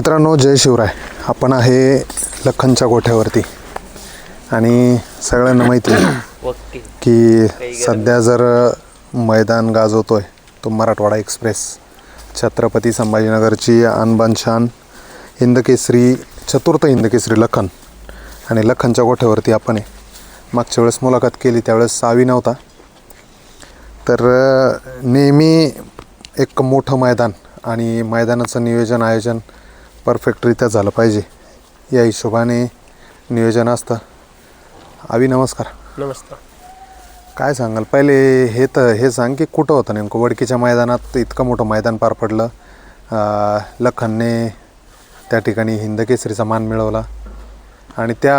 मित्रांनो जय शिवराय. आपण आहे लखनच्या गोठ्यावरती. आणि सगळ्यांना माहिती आहे की सध्या जर मैदान गाजवतोय तो मराठवाडा एक्सप्रेस. छत्रपती संभाजीनगरची अनबान शान हिंदकेसरी चतुर्थ हिंदकेसरी लखन. आणि लखनच्या गोठ्यावरती आपण आहे. मागच्या वेळेस मुलाखत केली त्यावेळेस सावी नव्हता. तर नेहमी एक मोठं मैदान आणि मैदानाचं नियोजन आयोजन परफेक्टरित्या झालं पाहिजे. या हिशोबाने नियोजन असतं. आवी नमस्कार. नमस्कार. काय सांगाल? पहिले हे तर हे सांग की कुठं होतं नेमकं? वडकीच्या मैदानात इतकं मोठं मैदान पार पडलं. लखनने त्या ठिकाणी हिंदकेसरीचा मान मिळवला. आणि त्या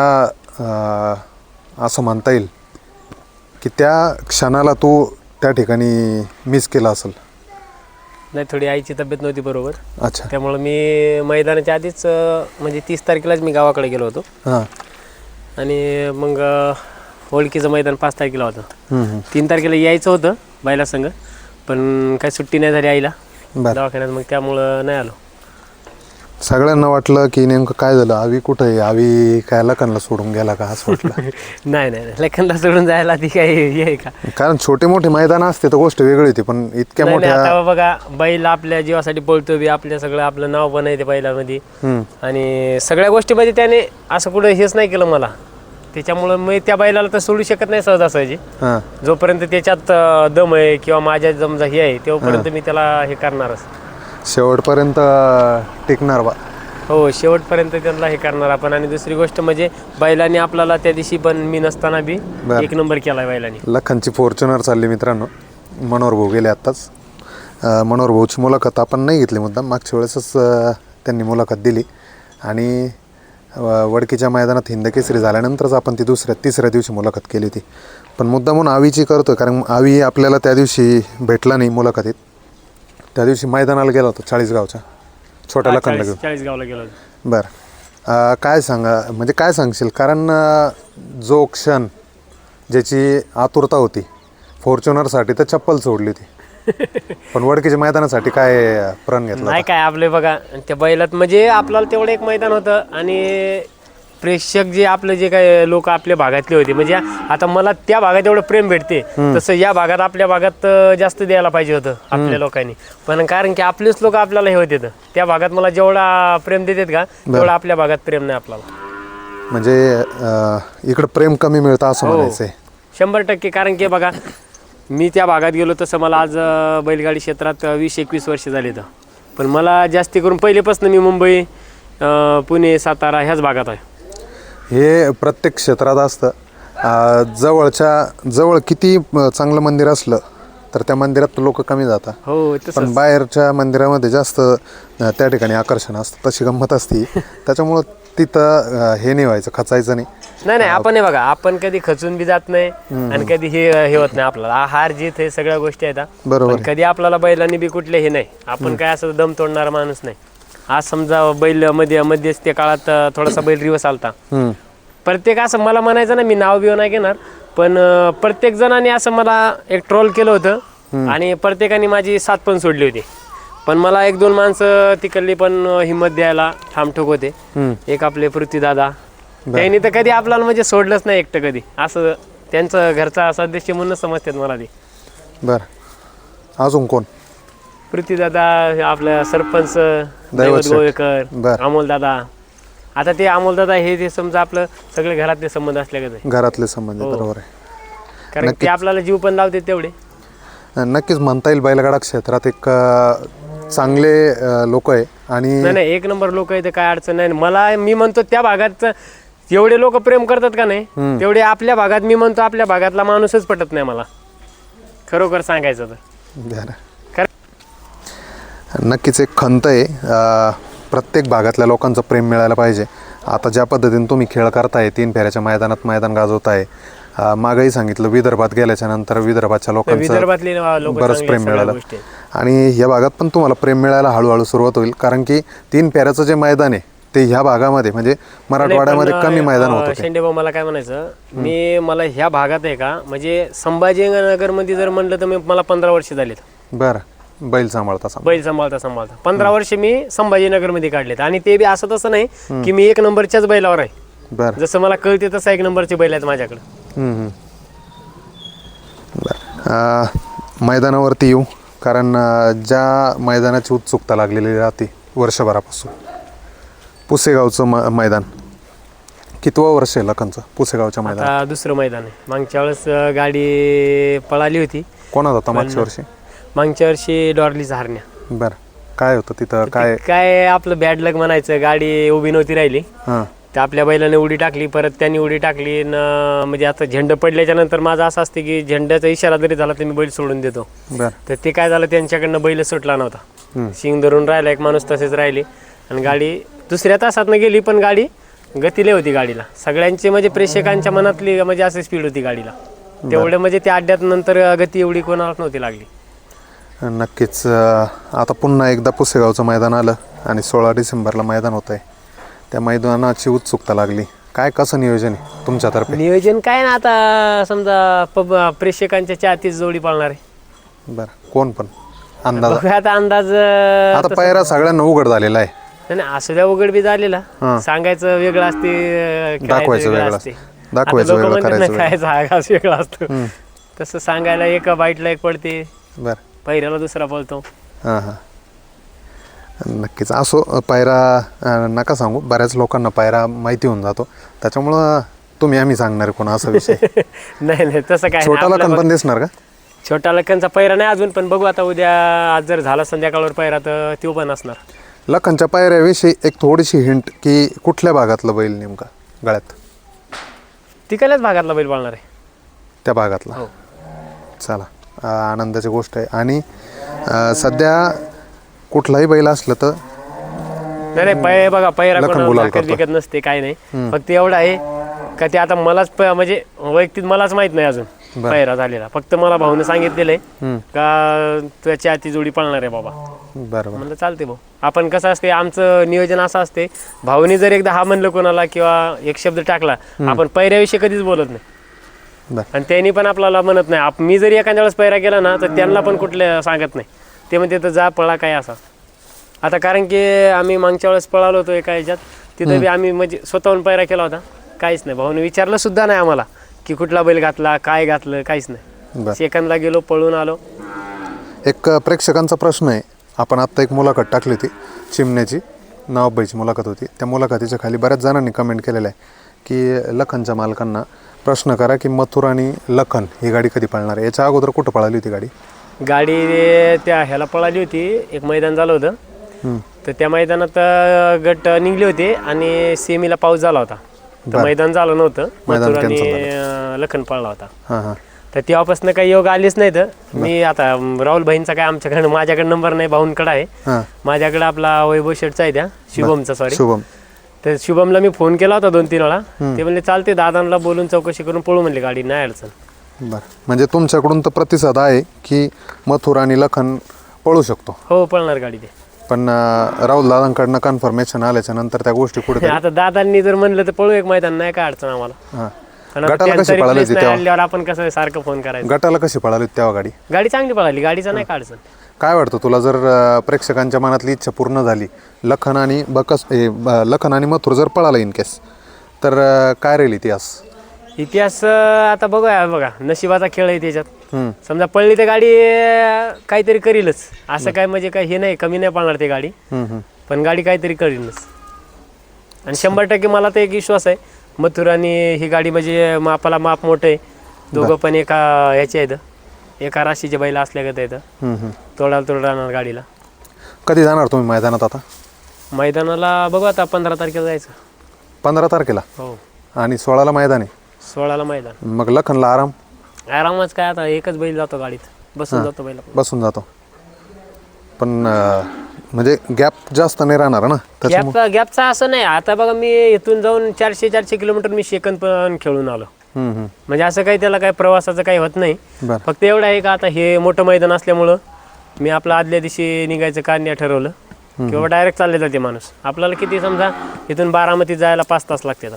असं म्हणता येईल की त्या क्षणाला तू त्या ठिकाणी मिस केला असेल. नाही थोडी आईची तब्येत नव्हती बरोबर. अच्छा. त्यामुळं मी मैदानाच्या आधीच अं, म्हणजे तीस तारखेलाच मी गावाकडे गेलो होतो. हां. आणि मग अं, होळकीचं मैदान पाच तारखेला होतं. हम्म, हम्म. तीन तारखेला यायचं होतं बायला संग पण काही सुट्टी नाही झाली आईला. बरं. दवाखान्यात मग त्यामुळं नाही आलो. सगळ्यांना वाटलं की नेमकं काय झालं? आवी कुठं आहे? आवी काय लखनला सोडून गेला का असं वाटलं? नाही नाही नाही. लेखनला सोडून जायला ती काही हे आहे का? कारण छोटे मोठे मैदान असते तर गोष्ट वेगळी होती पण इतक्या नाही नाही, मोठ्या आता बघा बैल आपल्या जीवासाठी पळतो बी आपल्या सगळं आपलं नाव पण आहे ते बैलामध्ये. हम्म. आणि सगळ्या गोष्टीमध्ये त्याने असं कुठं हेच नाही केलं मला. त्याच्यामुळं मी त्या बैलाला तर सोडू शकत नाही सहजासहजी हां. जोपर्यंत त्याच्यात अं, दम आहे किंवा माझ्या समजा हे आहे तेव्हापर्यंत मी त्याला हे करणारच. शेवटपर्यंत टिकणार बा. हो शेवटपर्यंत त्यांना हे करणार आपण. आणि दुसरी गोष्ट म्हणजे बैलाने आपल्याला त्या दिवशी पण मी नसताना बी बरं. एक नंबर केला बैलाने. लखनची फॉर्च्युनर चालली मित्रांनो. मनोहर भाऊ गेले आत्ताच. अं, मनोहर भाऊची मुलाखत आपण नाही घेतली मुद्दाम. मागच्या वेळेसच अं, त्यांनी मुलाखत दिली. आणि अं, वडकीच्या मैदानात हिंदकेसरी झाल्यानंतरच आपण ती दुसऱ्या तिसऱ्या दिवशी मुलाखत केली होती. पण मुद्दा म्हणून आवीची करतो कारण आवी आपल्याला त्या दिवशी भेटला नाही मुलाखतीत. त्या दिवशी मैदानाला गेला होता चाळीसगावच्या. छोट्या लखनला घेऊन चाळीस गावला गेलो होतो. बरं. अं, काय सांगा म्हणजे काय सांगशील? कारण अं, जो क्षण ज्याची आतुरता होती फॉर्च्युनरसाठी तर चप्पल सोडली होती पण वडकीच्या मैदानासाठी काय प्रण घेतला नाही काय आपले बघा त्या बैलात म्हणजे आपल्याला तेवढं एक मैदान होतं आणि प्रेक्षक जे आपले जे काय लोक आपल्या भागातले होते म्हणजे आता मला त्या भागात एवढं प्रेम भेटते. तसं या भागात आपल्या भागात जास्त द्यायला पाहिजे होतं आपल्या लोकांनी. पण कारण की आपलेच लोक आपल्याला हे होते त्या भागात मला जेवढा प्रेम देतात का तेवढा आपल्या भागात प्रेम नाही आपल्याला. म्हणजे इकडं प्रेम कमी मिळतं असं हो. म्हणायचं शंभर टक्के. कारण की बघा मी त्या भागात गेलो तसं मला आज बैलगाडी क्षेत्रात वीस एकवीस वर्ष झाली तर. पण मला जास्ती करून पहिलेपासून मी मुंबई पुणे सातारा ह्याच भागात आहे. हे प्रत्येक क्षेत्रात असतं. जवळच्या जवळ किती चांगलं मंदिर असलं तर त्या मंदिरात लोक कमी जातात. हो पण बाहेरच्या मंदिरामध्ये जास्त त्या ठिकाणी आकर्षण असतं तशी गंमत असती. त्याच्यामुळं तिथं हे नाही व्हायचं खचायचं नाही. नाही नाही आपण हे बघा आपण कधी खचून बी जात नाही आणि कधी हे हे होत नाही आपल्याला. हार जीत हे सगळ्या गोष्टी आहेत. बरोबर. कधी आपल्याला बैलांनी बी कुठले हे नाही. आपण काय असं दम तोडणारा माणूस नाही. आज समजा बैलमध्ये मध्यस्थी काळात थोडासा बैल रिवस आलता. प्रत्येक असं मला म्हणायचं ना मी नाव बिव नाही घेणार पण प्रत्येक जणांनी असं मला एक ट्रोल केलं होतं. आणि प्रत्येकाने माझी साथ पण सोडली होती. पण मला एक दोन माणसं तिकडली पण हिंमत द्यायला ठामठोक होते. एक आपले पृथ्वीदादा त्यांनी तर कधी आपल्याला म्हणजे सोडलंच नाही एकटं कधी. असं त्यांचं घरचा सदस्य म्हणून समजतात मला ते. बरं. अजून कोण? पृथ्वीदादा आपलं सरपंच दैवत. गोवेकर बरं. अमोलदादा आता ते अमोलदादा हे ते समजा आपलं सगळे घरातले संबंध असल्यागत घरातले संबंध हो. बरोबर आहे. कारण ते आपल्याला जीव पण लावते तेवढे. नक्कीच म्हणता येईल बैलगाडा क्षेत्रात. एक अं, चांगले लोक आहे आणि नाही नाही एक नंबर लोक इथे काय अडचण नाही. मला मी म्हणतो त्या भागात एवढे लोक प्रेम करतात का नाही तेवढे आपल्या भागात मी म्हणतो आपल्या भागातला माणूसच पटत नाही मला. खरोखर सांगायचं तर. नक्कीच एक खंत आहे. प्रत्येक भागातल्या लोकांचं प्रेम मिळायला पाहिजे. आता ज्या पद्धतीने तुम्ही खेळ करताय तीन फेऱ्याच्या मैदानात मैदान गाजवताय अं, मागंही सांगितलं विदर्भात गेल्याच्यानंतर विदर्भाच्या लोकांचं बरंच प्रेम मिळालं. आणि या भागात पण तुम्हाला प्रेम मिळायला हळूहळू सुरुवात होईल. कारण की तीन फेऱ्याचं जे मैदान आहे ते ह्या भागामध्ये म्हणजे मराठवाड्यामध्ये कमी मैदान होतं ते. शेंडेभाऊ मला काय म्हणायचं? मी मला ह्या भागात आहे का म्हणजे संभाजीनगरमध्ये जर म्हणलं तर मी मला पंधरा वर्ष झालेत. बरं. बैल सांभाळता सांभाळ बैल सांभाळता सांभाळता. पंधरा वर्ष मी संभाजीनगरमध्ये काढलेत. आणि ते बी असं तसं नाही की मी एक नंबरच्याच बैलावर आहे. बरं. जसं मला कळते तसं एक नंबरचे बैल आहेत माझ्याकडे. हम्म, हम्म. बरं. अं, मैदानावरती येऊ कारण अं, ज्या मैदानाची उत्सुकता लागलेली राहते वर्षभरापासून पुसेगावचं म मैदान. कितवं वर्ष आहे लखनचं पुसेगावच्या मैदान आता दुसरं मैदान आहे. मागच्या वेळेस अं, गाडी पळाली होती. कोणाचा होता मागच्या वर्षी? मागच्या वर्षी डॉर्लीचा हरण्या बरं. काय होतं तिथं? काय ते काय आपलं बॅड लक म्हणायचं गाडी उभी नव्हती राहिली. हां. तर आपल्या बैलाने उडी टाकली परत त्यांनी उडी टाकली न म्हणजे आता झेंडा पडल्याच्या नंतर माझं असं असते की झेंड्याचा इशारा जरी झाला तर मी बैल सोडून देतो. बरं. तर ते काय झालं त्यांच्याकडनं बैल सुटला नव्हता. शिंग धरून राहिला एक माणूस तसेच राहिले. आणि गाडी दुसऱ्या तासातनं गेली पण गाडी गतीले होती गाडीला. सगळ्यांचे म्हणजे प्रेक्षकांच्या मनातली म्हणजे अशी स्पीड होती गाडीला. तेवढे म्हणजे त्या अड्ड्यात नंतर गती एवढी कोणालाच नव्हती लागली. नक्कीच आता पुन्हा एकदा पुसेगावचं मैदान आलं आणि सोळा डिसेंबरला मैदान होत आहे त्या मैदानाची उत्सुकता लागली. काय कसं नियोजन आहे तुमच्यातर्फे? नियोजन काय ना आता समजा पब प्रेक्षकांच्या चातीच जोडी पाळणार आहे. बरं कोण पण? अंदाज? बघूया आता अंदाज आता पायरा सगळ्यांना उघड झालेला आहे. नाही, नाही असू द्या उघड बी झालेला. सांगायचं वेगळं असते खेळायचं दाखवायचं वेगळं असते. असतं. दाखवायचं आता लोकं वेगळं, म्हणतात ना, करायचं खायचा घास वेगळा असतो. तसं सांगायला एका बाईटला एक पडते. बरं. पहिल्याला दुसरा पळतो. हां हां. नक्कीच. असो पायरा नका सांगू. बऱ्याच लोकांना पायरा माहिती होऊन जातो. त्याच्यामुळं तुम्ही आम्ही सांगणार कोणा असा विषय. नाही नाही तसं काय. छोटा लखन पण दिसणार का? छोटा लखनचा पैरा नाही अजून पण बघू आता उद्या आज जर झाला संध्याकाळवर पैरा तर तो पण असणार. लखनच्या पायऱ्याविषयी एक थोडीशी हिंट की कुठल्या भागातलं बैल नेमका? गळ्यात. तिकडल्याच भागातला बैल पाळणार आहे. त्या भागातला. हो. चला. आनंदाची गोष्ट आहे. आणि अं, सध्या कुठलाही बैल असलं तर नाही नाही पै बघा पैरा लखन कोणाला गुलाल ताकद करतो. बिकत नसते काय नाही. फक्त एवढं आहे का ते आता मलाच प- म्हणजे वैयक्तिक मलाच माहीत नाही अजून बरं. पैरा झालेला. फक्त मला भाऊने सांगितलेलं आहे. का त्याची आती जोडी पळणार आहे बाबा. बरं बरं म्हणलं चालते भाऊ. आपण कसं असते आमचं नियोजन असं असते भाऊनी जर एकदा हा म्हणलं कोणाला किंवा एक शब्द टाकला आपण पैऱ्याविषयी कधीच बोलत नाही. आणि त्यांनी पण आपल्याला म्हणत नाही. आप मी जरी एखाद्या वेळेस पैरा केला ना तर त्यांना पण कुठले सांगत नाही. ते म्हणते तर जा पळा काय असा. आता कारण की आम्ही मागच्या वेळेस पळालो होतो एका ह्याच्यात. तिथं बी आम्ही म्हणजे स्वतःहून पैरा केला होता. काहीच नाही. भाऊने विचारलं सुद्धा नाही आम्हाला की कुठला बैल घातला काय घातलं काहीच नाही. सेकंदला गेलो पळून आलो. एक प्रेक्षकांचा प्रश्न आहे. आपण आत्ता एक मुलाखत टाकली होती चिमण्याची. नवाबाईची मुलाखत होती. त्या मुलाखतीच्या खाली बऱ्याच जणांनी कमेंट केलेलं आहे की लखनच्या मालकांना प्रश्न करा की मथुर आणि लखन ही गाडी कधी पळणार आहे? याच्या अगोदर कुठं पळाली होती गाडी? गाडी त्या ह्याला पळाली होती. एक मैदान झालं होतं. तर त्या मैदानात गट निघले होते आणि सेमीला पाऊस झाला होता. तर मैदान झालं नव्हतं. मथुर आणि लखन पळला होता. तर तेव्हापासून काही योग आलेच नाही तर मी आता राहुल भाईंचा काय आमच्याकडे माझ्याकडे नंबर नाही भाऊंकडे आहे. माझ्याकडे आपला वैभव शेठचा आहे त्या. शुभमचा सॉरी शुभम. तर शुभमला मी फोन केला होता दोन तीन वेळा. ते म्हणले चालते दादांना बोलून चौकशी करून पळू म्हणले गाडी नाही अडचण. बरं. म्हणजे तुमच्याकडून तर प्रतिसाद आहे की मथुर आणि लखन पळू शकतो. हो पळणार गाडी ते. पण अ, राहुल दादांकडनं कन्फर्मेशन आल्याच्यानंतर त्या गोष्टी कुठे आता दादांनी जर म्हणलं तर पळू एक मैदान नाही काय अडचण आम्हाला. हां. आता गटाला कशी पळाली replace होती नाही तेव्हा? आपण कसं सारखं फोन करायचं? गटाला कशी पळाली होती तेव्हा गाडी? गाडी चांगली पळाली गाडीचा नाही का अडचण. काय वाटतं तुला? जर प्रेक्षकांच्या मनातली इच्छा पूर्ण झाली लखन आणि बकस ब- लखन आणि मथुर जर पळाला इन केस तर काय राहील इतिहास? इतिहास आता बघूया बघा नशिबाचा खेळ आहे त्याच्यात. समजा पळली तर गाडी काहीतरी करीलच. असं काय म्हणजे काय हे नाही कमी नाही पळणार ती गाडी. पण गाडी काहीतरी करीलच. आणि शंभर टक्के मला तर एक विश्वास आहे मथुर आणि ही गाडी म्हणजे मापाला माप मोठं आहे. दोघं पण एका ह्याचे आहेत. एका राशीचे बैल असल्यागत आहेत. तोडाला तोड राहणार गाडीला. कधी जाणार तुम्ही मैदानात आता? मैदानाला बघू आता पंधरा तारखेला जायचं. पंधरा तारखेला? हो. आणि सोळाला मैदान आहे? सोळाला मैदान. मग लखनला आराम? आरामच काय आता एकच बैल जातो गाडीत. बसून जातो बैल बसून जातो. पण अ, म्हणजे गॅप जास्त नाही राहणार ना? त्याच्यामुळे गॅप गॅपचा असं नाही. आता बघा मी इथून जाऊन चारशे चारशे किलोमीटर मी शेकंद पण खेळून आलो. हम्म, हम्म. म्हणजे असं काही त्याला काही प्रवासाचं काही होत नाही. बरं. फक्त एवढं आहे का आता हे मोठं मैदान असल्यामुळं मी आपलं आदल्या दिवशी निघायचं का नाही ठरवलं किंवा डायरेक्ट चालले जाते माणूस. आपल्याला किती समजा इथून बारामती जायला पाच तास लागते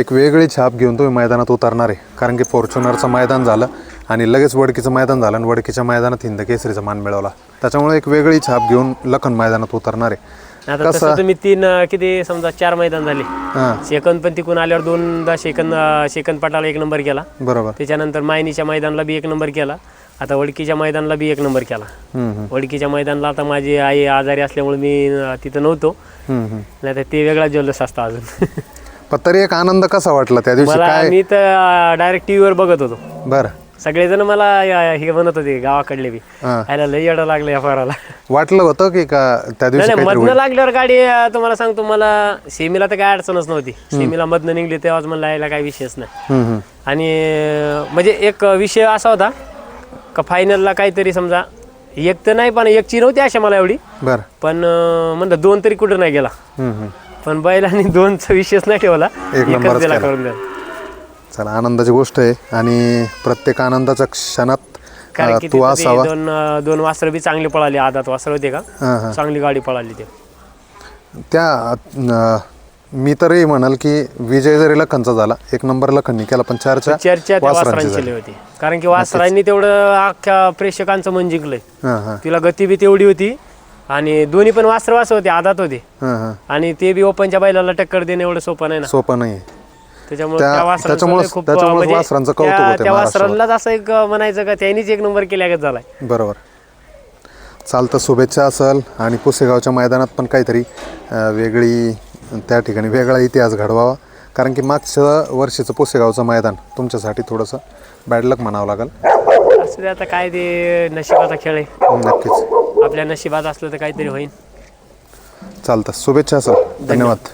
एक वेगळी छाप घेऊन तुम्ही मैदानात उतरणार आहे. कारण की फॉर्च्युनरचं मैदान झालं आणि लगेच वडकीचं मैदान झालं आणि वडकीच्या मैदानात हिंद केसरीचा मान मिळवला. त्याच्यामुळे एक वेगळी छाप घेऊन लखन मैदानात उतरणार आहे. आता तसं तुम्ही तीन किती समजा चार मैदान झाले. सेकंद पण तिकून आल्यावर दोनदा सेकंद सेकंद पटाला एक नंबर केला. बरोबर. त्याच्यानंतर मायनीच्या मैदानाला बी एक नंबर केला. आता वडकीच्या मैदानाला बी एक नंबर केला. वडकीच्या मैदानाला आता माझी आई आजारी असल्यामुळे मी तिथं नव्हतो. नाही तर ते वेगळा जल्लोष असता अजून. पण तरी एक आनंद कसा वाटला त्या दिवशी? मला काय? मी तर डायरेक्ट टी व्हीवर बघत होतो. बरं. सगळेजण मला हे म्हणत होते गावाकडले बी. यायला लई येडं लागलं या फाराला वाटलं होतं की का त्या दिवशी नाही नाही काहीतरी मधनं लागल्यावर गाडी अं, तुम्हाला सांगतो मला सेमीला तर काय अडचणच नव्हती. सेमीला मधनं निघली तेव्हाच मला यायला काही विषयच नाही. हम्म, हम्म. आणि अं, म्हणजे एक विषय असा होता का फायनलला काहीतरी समजा एक तर नाही पण एकची नव्हती अशा मला एवढी. बरं. पण अं, म्हणलं दोन तरी कुठं नाही गेला. हम्म, हम्म. पण बैलांनी दोनचा विषयच नाही ठेवला. एक नंबरच एकच दिला केला. करून दिला चला आनंदाची गोष्ट आहे. आणि प्रत्येक आनंदाच्या क्षणात कारण अं, की तू तिथं ते असावा. दोन अं, दोन वासरं बी चांगली पळाली आदात वासर होते का? हां हां. चांगली गाडी पळाली ते. त्या अं, मी तरी म्हणाल की विजय जरी लखनचा झाला एक नंबर लखननी केला पण चर्चा चर्चा त्या वासरांची वासरांची झाली. लई होती. कारण की वासरांनी तेवढं अख्ख्या प्रेक्षकांचं मन जिंकलंय. हां हां. तिला गती बी तेवढी होती आणि दोन्ही पण वासर वास होते आदात होते. हां हां. आणि ते बी ओपनच्या बैलाला टक्कर देणं एवढं सोपं नाही ना. सोपं नाही त्याच्यामुळे त्या- त्या वासरांचं त्याच्यामुळेच- लई खूप त्याच्यामुळेच म्हणजे वासरांचं कौतुक त्या- होतंय त्या महाराष्ट्रावर. वासरांनाच असं एक म्हणायचं का त्यांनीच एक नंबर केल्यागत झालाय. बरोबर. चालतं शुभेच्छा असेल आणि पुसेगावच्या मैदानात पण काहीतरी अं, वेगळी त्या ठिकाणी वेगळा इतिहास घडवावा. कारण की मागच्या वर्षीचं पुसेगावचं मैदान तुमच्यासाठी थोडंसं बॅड लक म्हणावं लागेल. असं ते आता काय ते नशिबाचा खेळ आहे. नक्कीच. आपल्या नशिबात असलं तर काहीतरी होईल. चालतं. शुभेच्छा असेल धन्यवाद.